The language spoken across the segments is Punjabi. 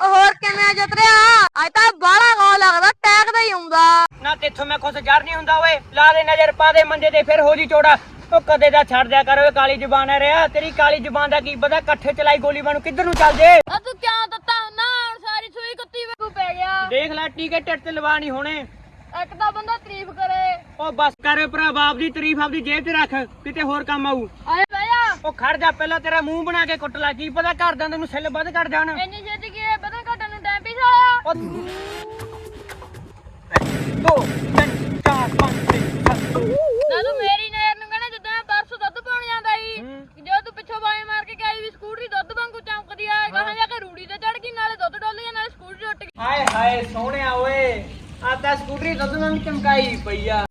ਹੋਰ ਕਿਵੇਂ ਜਤਰਿਆ? ਅੱਜ ਤਾਂ ਬਾਹਲਾ ਗੋ ਲੱਗਦਾ ਟੈਗ ਦਾ ਹੀ ਆਉਂਦਾ। ਨਾ ਤੇਥੋਂ ਮੈਂ ਕੁਛ ਜਰ ਨਹੀਂ ਹੁੰਦਾ ਓਏ। ਲਾ ਦੇ ਨਜ਼ਰ ਪਾ ਦੇ ਮੰਜੇ ਤੇ ਫਿਰ ਹੋ ਜੀ ਚੋੜਾ। ਉਹ ਕਦੇ ਦਾ ਛੱਡ ਦਿਆ ਕਰ ਓਏ ਕਾਲੀ ਜ਼ੁਬਾਨ ਹੈ ਰਿਆ ਤੇਰੀ ਕਾਲੀ ਜ਼ੁਬਾਨ ਦਾ ਕੀ ਪਤਾ ਇਕੱਠੇ ਚਲਾਈ ਗੋਲੀ ਬਾਣੂ ਕਿੱਧਰ ਨੂੰ ਚੱਲ ਜੇ? ਆ ਤੂੰ ਕਿਉਂ ਦਿੱਤਾ? ਨਾ ਹੁਣ ਸਾਰੀ ਸੂਈ ਕੁੱਤੀ ਵਾਂਗੂ ਪੈ ਗਿਆ। ਦੇਖ ਲੈ ਟੀਕੇ ਟੱਟ ਤੇ ਲਵਾ ਨਹੀਂ ਹੋਣੇ। ਇੱਕ ਤਾਂ ਬੰਦਾ ਤਾਰੀਫ ਕਰੇ। ਉਹ ਬਸ ਕਰ ਭਰਾ ਬਾਪ ਦੀ ਤਾਰੀਫ ਆਪਦੀ ਜੇਬ 'ਚ ਰੱਖ ਕਿਤੇ ਹੋਰ ਕੰਮ ਆਊ। ਆਏ ਬਹਿ ਜਾ। ਉਹ ਖੜ ਜਾ ਪਹਿਲਾਂ ਤੇਰਾ ਮੂੰਹ ਬਣਾ ਕੇ ਕੁੱਟ ਲਾ ਕੀ ਪਤਾ ਘਰਦਿਆਂ ਤੈਨੂੰ ਸਿੱਲ ਵੱਧ ਕੱਢ ਜਾਣ। ਇੰਨੀ ਘਟਣ ਨੂੰ ਟਾਈਮ ਪੀਸ ਆਇਆ ਉਹ ਦੋ ਤਿੰਨ ਚਾਰ ਪੰਜ ਛੇ ਸੱਤ ਨਾ ਤੂੰ ਮੇਰੀ ਨਜ਼ਰ ਨੂੰ ਕਹਿੰਦਾ ਜਿੱਦਾਂ ਮੈਂ ਪਰਸੋਂ ਦੁੱਧ ਪਾਉਣ ਜਾਂਦਾ ਸੀ ਹੂੰ। ਜੋ ਤੂੰ ਪਿੱਛੋਂ ਬਾਈ ਮਾਰ ਕੇ ਗਈ ਵੀ ਸਕੂਟਰੀ ਦੁੱਧ ਵਾਂਗੂ ਚਮਕਦੀ ਆ ਕਹਾਂ ਜਾ ਕੇ ਰੂੜੀ ਤੇ ਚੜ ਗਈ ਨਾਲੇ ਦੁੱਧ ਡੋਲ ਗਿਆ ਨਾਲੇ ਸਕੂਟਰੀ ਉੱਟ ਗਈ। ਹਾਏ ਹਾਏ ਸੋਹਣਿਆ ਓਏ। ਆ ਤਾਂ ਸਕੂਟਰੀ ਦੁੱਧ ਵਾਂਗ ਚਮਕਾਈ ਪਈ ਆ।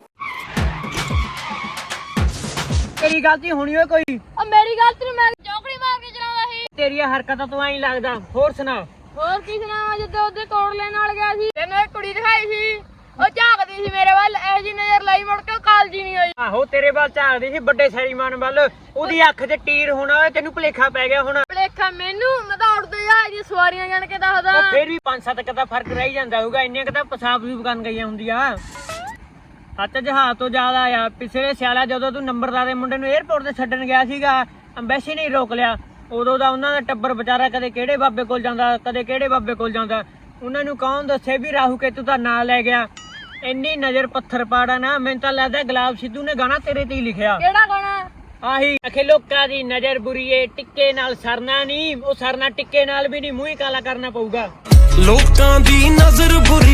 ਤੇਰੀ ਗਲਤੀ ਹੋਣੀ ਓਏ ਕੋਈ। ਆ ਮੇਰੀ ਗਲਤੀ ਨੂੰ ਮੈਂ ਚੌਕੜੀ ਮਾਰ ਕੇ ਚਲਾਉਂਦਾ ਸੀ। ਤੇਰੀਆਂ ਹਰਕਤਾਂ ਤੋਂ ਐਂ ਲੱਗਦਾ। ਹੋਰ ਸੁਣਾ। ਹੋਰ ਕੀ ਸੁਣਾਵਾਂ ਜਦੋਂ ਉਹਦੇ ਕੋੜਲੇ ਨਾਲ ਗਿਆ ਸੀ। ਤੈਨੂੰ ਇੱਕ ਕੁੜੀ ਦਿਖਾਈ ਸੀ ਉਹ ਝਾਕਦੀ ਸੀ ਮੇਰੇ ਵੱਲ ਇਹ ਜੀ ਨਜ਼ਰ ਲਾਈ ਮੁੜ ਕੇ ਕਾਲਜੀ ਨਹੀਂ ਹੋਈ। ਆਹੋ ਤੇਰੇ ਵੱਲ ਝਾਕਦੀ ਸੀ ਵੱਡੇ ਸ਼ੈਰੀਮਾਨ ਵੱਲ। ਉਹਦੀ ਅੱਖ 'ਚ ਟੀਰ ਹੋਣਾ ਓਏ ਤੈਨੂੰ ਭੁਲੇਖਾ ਪੈ ਗਿਆ ਹੁਣ। ਭਲੇਖਾ ਮੈਨੂੰ ਮੈਂ ਤਾਂ ਉੜਦੇ ਜਹਾਜ਼ ਦੀ ਸਵਾਰੀਆਂ ਜਾਣ ਕੇ ਦੱਸਦਾ। ਉਹ ਫੇਰ ਵੀ 5-7 ਕ ਦਾ ਫ਼ਰਕ ਰਹਿ ਜਾਂਦਾ ਹੋਊਗਾ ਇੰਨੇ ਕ ਤਾਂ ਪਸਾਬ ਵੀ ਬਗਨ ਗਈਆਂ ਹੁੰਦੀਆਂ। ਹੱਥ ਜਹਾਜ਼ ਤੋਂ ਜ਼ਿਆਦਾ ਆ ਪਿਛਲੇ ਸਿਆਲਾ ਜਦੋਂ ਤੂੰ ਨੰਬਰਦਾਰ ਦੇ ਮੁੰਡੇ ਨੂੰ 에어ਪੋਰਟ ਤੇ ਛੱਡਣ ਗਿਆ ਸੀਗਾ ਅੰਬੈਸੀ ਨੇ ਹੀ ਰੋਕ ਲਿਆ। ਉਦੋਂ ਦਾ ਉਹਨਾਂ ਦਾ ਟੱਬਰ ਵਿਚਾਰਾ ਕਦੇ ਕਿਹੜੇ ਬਾਬੇ ਕੋਲ ਜਾਂਦਾ ਕਦੇ ਕਿਹੜੇ ਬਾਬੇ ਕੋਲ ਜਾਂਦਾ। ਉਹਨਾਂ ਨੂੰ ਕੌਣ ਦੱਸੇ ਵੀ ਰਾਹੂ ਕੇਤੂ ਦਾ ਨਾਂ ਲੈ ਗਿਆ? ਇੰਨੀ ਨਜ਼ਰ ਪੱਥਰ ਪਾੜਾ ਨਾ ਮੈਨੂੰ ਤਾਂ ਲੱਗਦਾ ਗੁਲਾਬ ਸਿੱਧੂ ਨੇ ਗਾਣਾ ਤੇਰੇ ਤੇ ਹੀ ਲਿਖਿਆ। ਕਿਹੜਾ ਗਾਣਾ? ਆਹੀ ਅਖੇ ਲੋਕਾਂ ਦੀ ਨਜ਼ਰ ਬੁਰੀ ਏ ਟਿੱਕੇ ਨਾਲ ਸਰਨਾ ਨਹੀਂ ਉਹ ਸਰਨਾ ਟਿੱਕੇ ਨਾਲ ਵੀ ਨਹੀਂ ਮੂੰਹ ਹੀ ਕਾਲਾ ਕਰਨਾ ਪਊਗਾ। ਲੋਕਾਂ ਦੀ ਨਜ਼ਰ ਬੁਰੀ